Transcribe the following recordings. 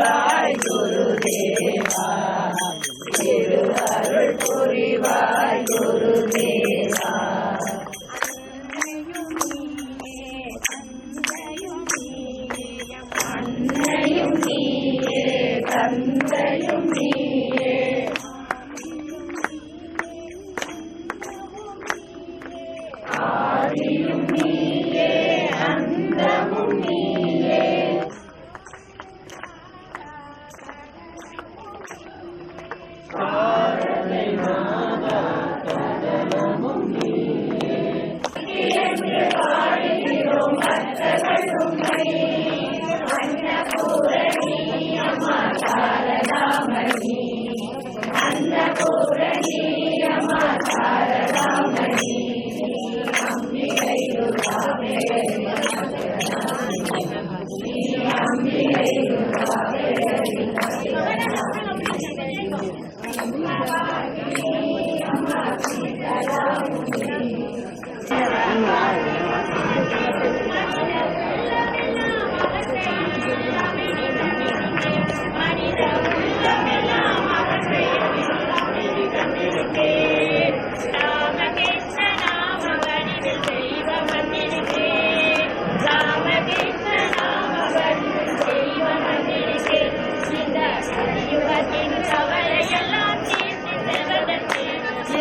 शिवाय गुरुदेवा ராமகிருஷ்ண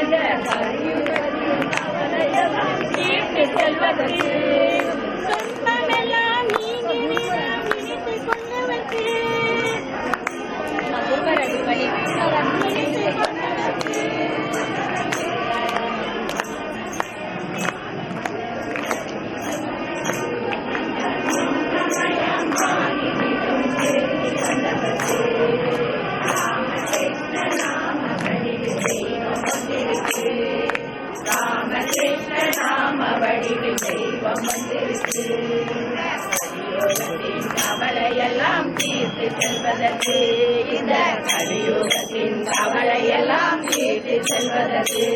இந்த கவலையெல்லாம் தீர்த்து செல்வதற்கு இந்த கலியுகத்தின் கவலையெல்லாம் தீர்த்து செல்வதற்கு